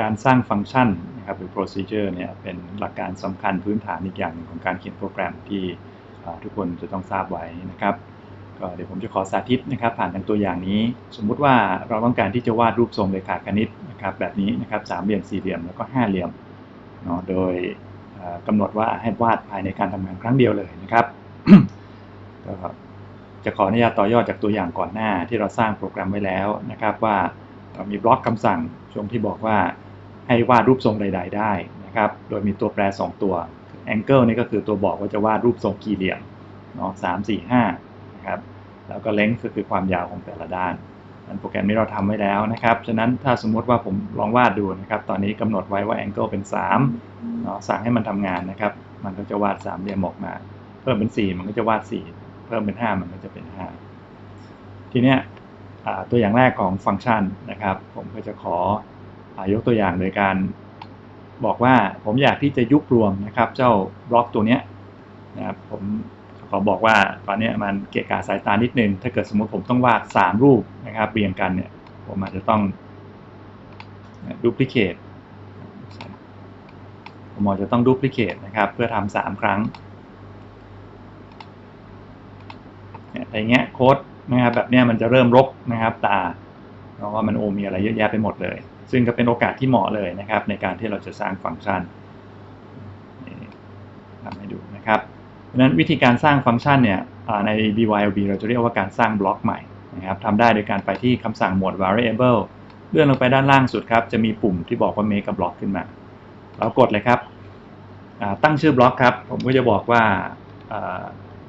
การสร้างฟังก์ชันนะครับหรือ procedure เนี่ยเป็นหลักการสำคัญพื้นฐานอีกอย่างหนึ่งของการเขียนโปรแกรมที่ทุกคนจะต้องทราบไว้นะครับก็เดี๋ยวผมจะขอสาธิตนะครับผ่านทางตัวอย่างนี้ สมมุติว่าเราต้องการที่จะวาดรูปทรงเรขาคณิตนะครับแบบนี้นะครับสามเหลี่ยมสี่เหลี่ยมแล้วก็ห้าเหลี่ยมเนาะโดยกำหนดว่าให้วาดภายในการทำงานครั้งเดียวเลยนะครับก็จะขออนุญาตต่อยอดจากตัวอย่างก่อนหน้าที่เราสร้างโปรแกรมไว้แล้วนะครับว่าเรามีบล็อกคำสั่งช่วงที่บอกว่า ให้วาดรูปทรงใด ๆ ได้นะครับ โดยมีตัวแปร 2 ตัว angle นี่ก็คือตัวบอกว่าจะวาดรูปทรงกี่เหลี่ยมเนาะสามสี่ห้านะครับ แล้วก็ length ก็คือความยาวของแต่ละด้านอันโปรแกรมนี้เราทำไว้แล้วนะครับ ฉะนั้นถ้าสมมติว่าผมลองวาดดูนะครับ ตอนนี้กำหนดไว้ว่า angle เป็น3เนาะ สั่งให้มันทำงานนะครับ มันก็จะวาดสามเหลี่ยมออกมา เพิ่มเป็น 4 มันก็จะวาด 4 เพิ่มเป็น 5 มันก็จะเป็น 5 ทีเนี้ยตัวอย่างแรกของฟังก์ชันนะครับ ผมก็จะขอ ยกตัวอย่างโดยการบอกว่าผมอยากที่จะยุบรวมนะครับ เจ้าบล็อกตัวเนี้ยนะครับผมขอบอกว่าตอนนี้มันเกะกะสายตานิดนึง ถ้าเกิดสมมติผมต้องวาด 3 รูปนะครับเรียงกันเนี่ยผมอาจจะต้องดูพลิเคทผมอาจจะต้องดูพลิเคทนะครับ เพื่อทำสามครั้งอะไรเงี้ยโค้ดนะครับแบบเนี้ยมันจะเริ่มรกนะครับตาเพราะว่ามันโอมีอะไรเยอะแยะไปหมดเลย ซึ่งก็เป็นโอกาสที่เหมาะเลยนะครับ ในการที่เราจะสร้างฟังก์ชันทำให้ดูนะครับดังนั้นวิธีการสร้างฟังก์ชันเนี่ยใน BYOB เราจะเรียกว่าการสร้างบล็อกใหม่นะครับทำได้โดยการไปที่คำสั่งหมวด variable เลื่อนลงไปด้านล่างสุดครับ จะมีปุ่มที่บอกว่า make a block ขึ้นมา เรากดเลยครับ ตั้งชื่อบล็อกครับ ผมก็จะบอกว่า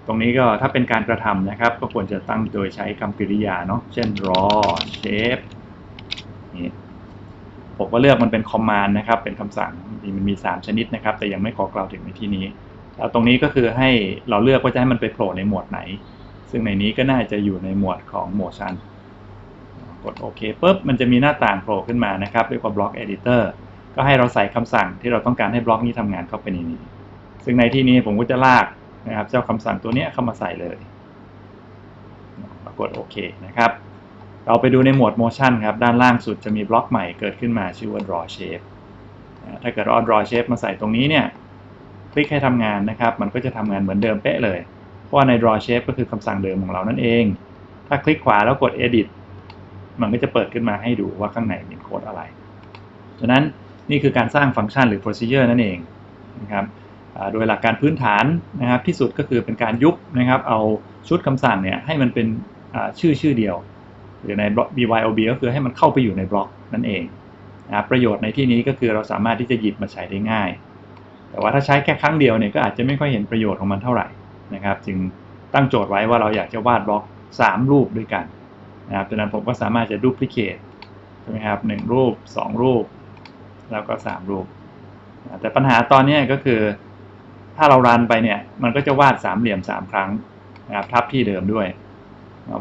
ตรงนี้ก็ถ้าเป็นการกระทำนะครับ ก็ควรจะตั้งโดยใช้คำกริยาเนาะ เช่น draw shape นี่ ผมก็เลือกมันเป็น command นะครับ เป็นคำสั่งมันมี 3 ชนิดนะครับ แต่ยังไม่ขอกล่าวถึงในที่นี้ แล้วตรงนี้ก็คือให้เราเลือกว่าจะให้มันไปโผล่ในหมวดไหน ซึ่งในนี้ก็น่าจะอยู่ในหมวดของ motion กดโอเคปุ๊บมันจะมีหน้าต่างโผล่ขึ้นมานะครับด้วยความบล็อก editor ก็ให้เราใส่คำสั่งที่เราต้องการให้บล็อกนี้ทำงานเข้าไปในนี้ ซึ่งในที่นี้ผมก็จะลากนะครับ เจ้าคำสั่งตัวนี้เข้ามาใส่เลยกดโอเคนะครับ เราไปดูในหมวด motion ครับ ด้านล่างสุดจะมีบล็อกใหม่เกิดขึ้นมาชื่อว่า draw shape ถ้าเกิดเรา draw shape มาใส่ตรงนี้เนี่ย คลิกให้ทำงานนะครับ มันก็จะทำงานเหมือนเดิมเป๊ะเลย เพราะว่าใน draw shape ก็คือคำสั่งเดิมของเรานั่นเอง ถ้าคลิกขวาแล้วกด edit มันก็จะเปิดขึ้นมาให้ดูว่าข้างในมีโค้ดอะไรฉะนั้นนี่คือการสร้างฟังก์ชันหรือ procedure นั่นเองนะครับโดยหลักการพื้นฐานนะครับที่สุดก็คือเป็นการยุบนะครับ เอาชุดคำสั่งเนี่ยให้มันเป็นชื่อชื่อเดียว หรือใน BYOB ก็คือให้มันเข้าไปอยู่ในบล็อกนั่นเองนะรประโยชน์ในที่นี้ก็คือเราสามารถที่จะหยิบมาใช้ได้ง่าย แต่ว่าถ้าใช้แค่ครั้งเดียวเนี่ยก็อาจจะไม่ค่อยเห็นประโยชน์ของมันเท่าไหร่นะครับ จึงตั้งโจทย์ไว้ว่าเราอยากจะวาดบล็อก 3 รูปด้วยกันนะครับดังนั้นผมก็สามารถจะดูพลิเคทใช่ไหมครับหรูป 2 รูป แล้วก็ 3 รูป แต่ปัญหาตอนนี้ก็คือ ถ้าเรารันไปเนี่ยมันก็จะวาดสามเหลี่ยมสามครั้งนะครับทับที่เดิมด้วย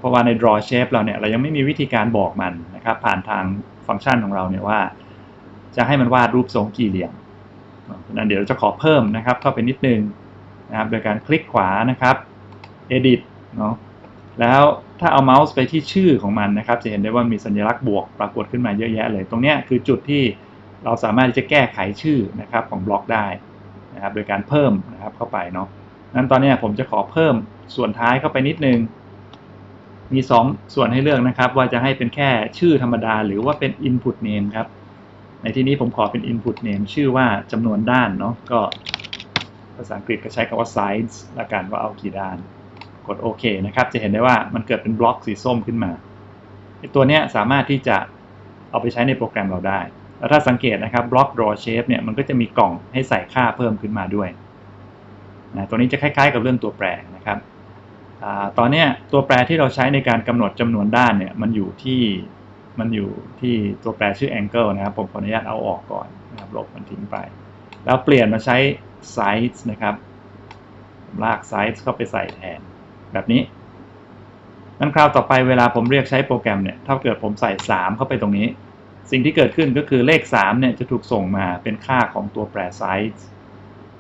เพราะว่าใน draw shape เราเนี่ยเรายังไม่มีวิธีการบอกมันนะครับผ่านทางฟังก์ชันของเราเนี่ยว่า จะให้มันวาดรูปทรงกี่เหลี่ยมนั้นเดี๋ยวเราจะขอเพิ่มนะครับเข้าไปนิดนึงนะครับโดยการคลิกขวานะครับ edit เนาะแล้วถ้าเอาเมาส์ไปที่ชื่อของมันนะครับ จะเห็นได้ว่ามีสัญลักษณ์บวกปรากฏขึ้นมาเยอะแยะเลย ตรงนี้คือจุดที่เราสามารถที่จะแก้ไขชื่อนะครับของบล็อกได้นะครับโดยการเพิ่มนะครับเข้าไปเนาะนั้นตอนนี้ผมจะขอเพิ่มส่วนท้ายเข้าไปนิดนึง มี2ส่วนให้เลือกนะครับ ว่าจะให้เป็นแค่ชื่อธรรมดา หรือว่าเป็น input name ครับ ในที่นี้ผมขอเป็น input name ชื่อว่าจำนวนด้านเนาะก็ภาษาอังกฤษก็ใช้คำว่า size ละกันว่าเอากี่ด้าน กดโอเคนะครับ จะเห็นได้ว่ามันเกิดเป็นบล็อกสีส้มขึ้นมาตัวนี้สามารถที่จะเอาไปใช้ในโปรแกรมเราได้ แล้วถ้าสังเกตนะครับบล็อก draw shape เนี่ยมันก็จะมีกล่องให้ใส่ค่าเพิ่มขึ้นมาด้วยนะตัวนี้จะคล้ายๆ กับเรื่องตัวแปรนะครับ ตอนนี้ตัวแปรที่เราใช้ในการกำหนดจำนวนด้านเนี่ยมันอยู่ที่มันอยู่ที่ตัวแปรชื่อ angle นะครับ ผมขออนุญาตเอาออกก่อนนะครับลบมันทิ้งไป แล้วเปลี่ยนมาใช้ size นะครับลาก size เข้าไปใส่แทน แบบนี้นั้นคราวต่อไปเวลาผมเรียกใช้โปรแกรมเนี่ยถ้าเกิดผมใส่ 3 เข้าไปตรงนี้ สิ่งที่เกิดขึ้นก็คือเลข 3 เนี่ยจะถูกส่งมาเป็นค่าของตัวแปรไซส์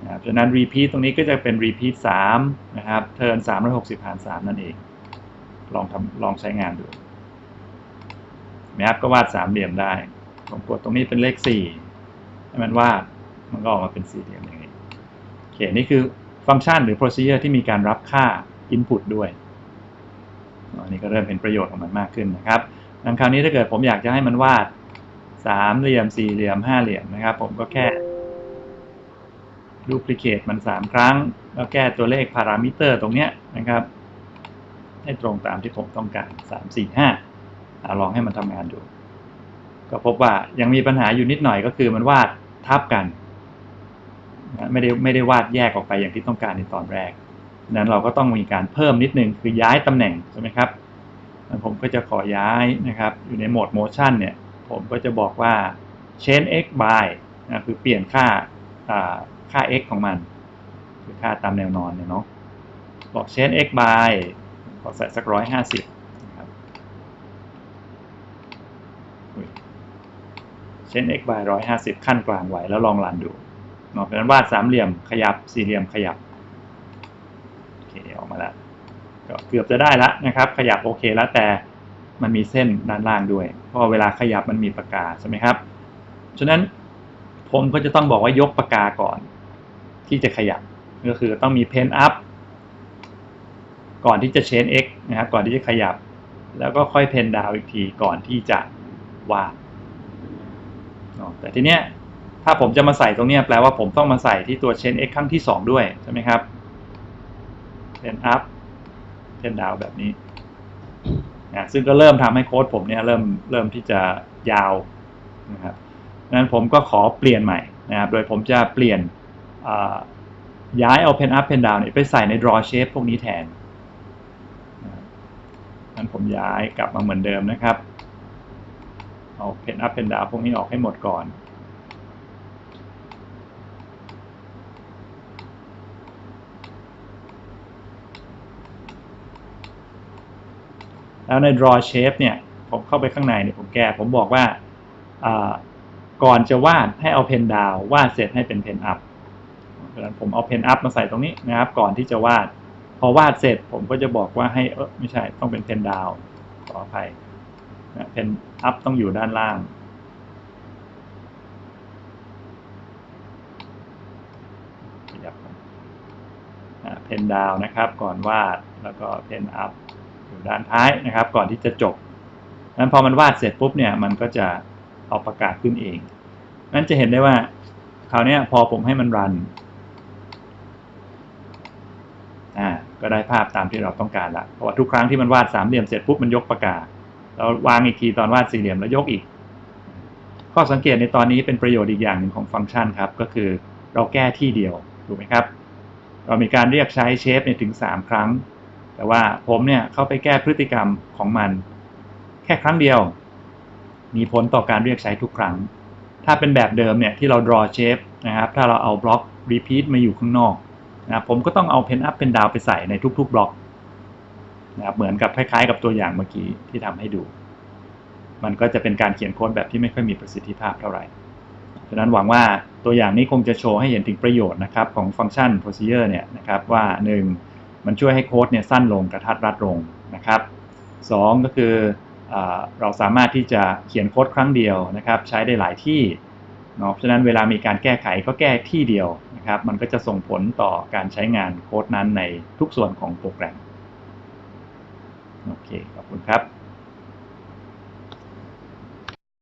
นะครับฉะนั้น repeat ตรงนี้ก็จะเป็น repeat 3นะครับ turn 360 หาร 3 นั่นเอง ลองทำลองใช้งานดูนะครับก็วาดสามเหลี่ยมได้ผมกดตรงนี้เป็นเลขสี่ให้มันวาด มันก็ออกมาเป็นสี่เหลี่ยมอย่างนี้โอเคนี่คือฟังก์ชันหรือ procedure ที่มีการรับค่า input ด้วยอันนี้ก็เริ่มเป็นประโยชน์ของมันมากขึ้นนะครับดังคราวนี้ถ้าเกิดผมอยากจะให้มันวาดสามเหลี่ยมสี่เหลี่ยมห้าเหลี่ยมนะครับ ผมก็แค่ ดูพลิเคทมันสามครั้ง แล้วแก้ตัวเลขพารามิเตอร์ตรงเนี้ยนะครับ ให้ตรงตามที่ผมต้องการสามสี่ห้าลองให้มันทำงานดู ก็พบว่ายังมีปัญหาอยู่นิดหน่อยก็คือมันวาดทับกันไม่ได้ไม่ได้วาดแยกออกไปอย่างที่ต้องการในตอนแรกนั้นเราก็ต้องมีการเพิ่มนิดนึงคือย้ายตำแหน่งใช่ไหมครับผมก็จะขอย้ายนะครับ อยู่ในโหมด motion เนี่ย ผมก็จะบอกว่า change x by นะคือเปลี่ยนค่า ค่า x ของมัน คือค่าตามแนวนอนเนี่ยเนาะบอก change x by ขอใส่สักร้อยห้าสิบนะครับ change x by ร้อยห้าสิบขั้นกลางไว้แล้วลองรันดูเนาะเพราะนั้นวาดสามเหลี่ยมขยับสี่เหลี่ยมขยับโอเคออกมาแล้วก็เกือบจะได้แล้วนะครับ ขยับโอเคแล้วแต่มันมีเส้นด้านล่างด้วย เพราะเวลาขยับมันมีปากกาใช่ไหมครับ ฉะนั้นผมก็จะต้องบอกว่ายกปากกาก่อน ที่จะขยับ ก็คือต้องมีเพนอัพก่อนที่จะเชน x นะครับก่อนที่จะขยับ แล้วก็ค่อยเพนดาวอีกทีก่อนที่จะวาดแต่ทีเนี้ยถ้าผมจะมาใส่ตรงนี้แปลว่าผมต้องมาใส่ที่ตัวเชน x ครั้งที่ 2 ด้วย ใช่ไหมครับเพนอัพเพนดาวแบบนี้นะซึ่งก็เริ่มทำให้โค้ดผมเนี่ยเริ่มเริ่มที่จะยาวนะครับนั้นผมก็ขอเปลี่ยนใหม่นะครับ โดยผมจะเปลี่ยน ย้ายเอา pen up pen down เนี่ยไปใส่ใน draw shape พวกนี้แทนนั้นผมย้ายกลับมาเหมือนเดิมนะครับ เอา pen up pen down พวกนี้ออกให้หมดก่อนแล้วใน draw shape เนี่ย ผมเข้าไปข้างในเนี่ยผมแก้ ผมบอกว่าก่อนจะวาดให้เอาเพนดาววาดเสร็จให้เป็นเพนอัพ เพราะฉะนั้นผมเอาเพนอัพมาใส่ตรงนี้นะครับ ก่อนที่จะวาด พอวาดเสร็จผมก็จะบอกว่าให้เออไม่ใช่ต้องเป็นเพนดาวขออภัยเพนอัพต้องอยู่ด้านล่างเพนดาวนะครับ ก่อนวาดแล้วก็เพนอัพอยู่ด้านท้ายนะครับ ก่อนที่จะจบนั้นพอมันวาดเสร็จปุ๊บเนี่ยมันก็จะเอาประกาศขึ้นเอง นั้นจะเห็นได้ว่าคราวนี้พอผมให้มันรัน อ่า ก็ได้ภาพตามที่เราต้องการละเพราะว่าทุกครั้งที่มันวาดสามเหลี่ยมเสร็จปุ๊บมันยกประกาศเราวางอีกทีตอนวาดสี่เหลี่ยมแล้วยกอีก ข้อสังเกตในตอนนี้เป็นประโยชน์อีกอย่างหนึ่งของฟังก์ชันครับ ก็คือเราแก้ที่เดียวถูกไหมครับ เรามีการเรียกใช้เชฟเนี่ยถึงสามครั้ง แต่ว่าผมเนี่ยเข้าไปแก้พฤติกรรมของมัน แค่ครั้งเดียว มีผลต่อการเรียกใช้ทุกครั้ง ถ้าเป็นแบบเดิมเนี่ยที่เรา draw shape นะครับ ถ้าเราเอาบล็อก repeat มาอยู่ข้างนอก นะผมก็ต้องเอา pen up pen down ไปใส่ในทุกๆบล็อกนะครับเหมือนกับคล้ายๆ กับตัวอย่างเมื่อกี้ที่ทำให้ดู มันก็จะเป็นการเขียนโค้ดแบบที่ไม่ค่อยมีประสิทธิภาพเท่าไหร่ฉะนั้นหวังว่าตัวอย่างนี้คงจะโชว์ให้เห็นถึงประโยชน์นะครับของฟังก์ชัน procedure เนี่ยนะครับว่า 1. มันช่วยให้โค้ดเนี่ยสั้นลงกระทัดรัดลงนะครับ2ก็คือเราสามารถที่จะเขียนโค้ดครั้งเดียวนะครับ ใช้ได้หลายที่เนาะฉะนั้นเวลามีการแก้ไขก็แก้ที่เดียว นะครับ มันก็จะส่งผลต่อการใช้งานโค้ดนั้นในทุกส่วนของโปรแกรม โอเค ขอบคุณครับ